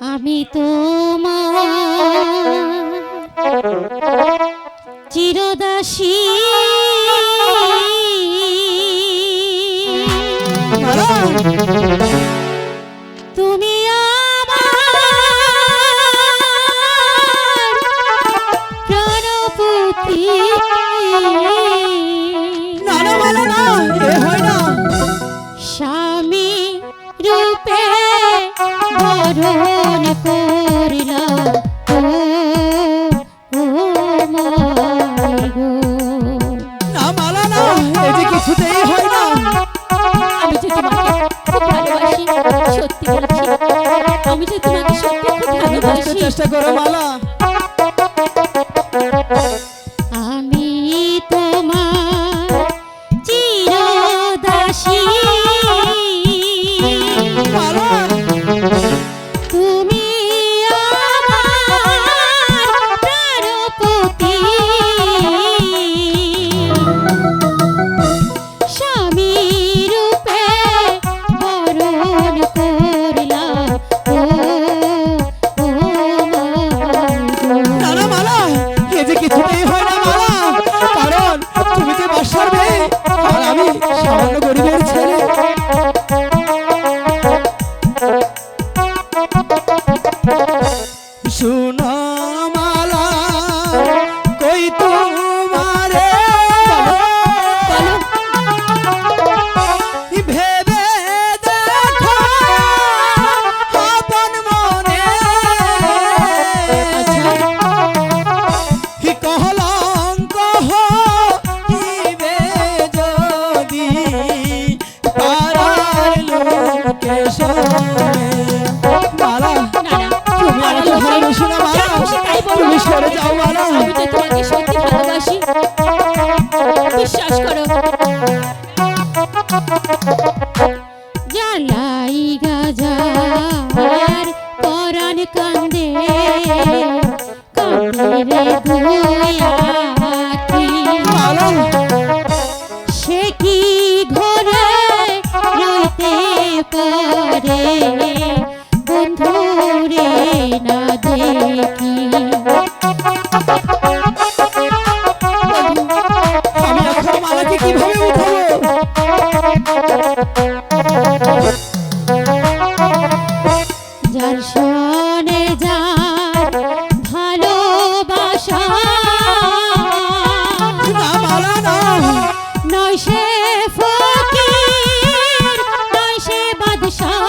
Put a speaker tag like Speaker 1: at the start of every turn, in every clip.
Speaker 1: আমি তোমার চিরদাসী। তুমি আমার প্রাণপতি।
Speaker 2: না
Speaker 1: স্বামী রূপে বরণ গো।
Speaker 2: না মালা না এ কিছুতেই হয় না।
Speaker 1: আমি যে তোমাকে খুব ভালোবাসি সত্যি বলছি আমি যে তোমাকে সত্যি খুব ভালোবাসি।
Speaker 2: চেষ্টা করো মালা। শুনো মালা কই তোমারে? ভেবে দেখো আপন মনে। কহলঙ্ক হইবে যদি পারার লোকে
Speaker 1: বিশ্বাস করো। সে ফকির নয় সে বাদশাহ।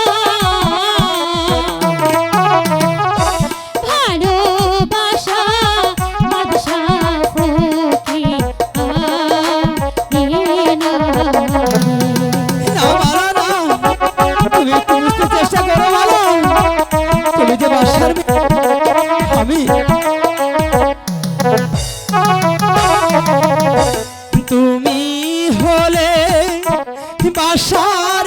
Speaker 2: আমি
Speaker 1: বাসার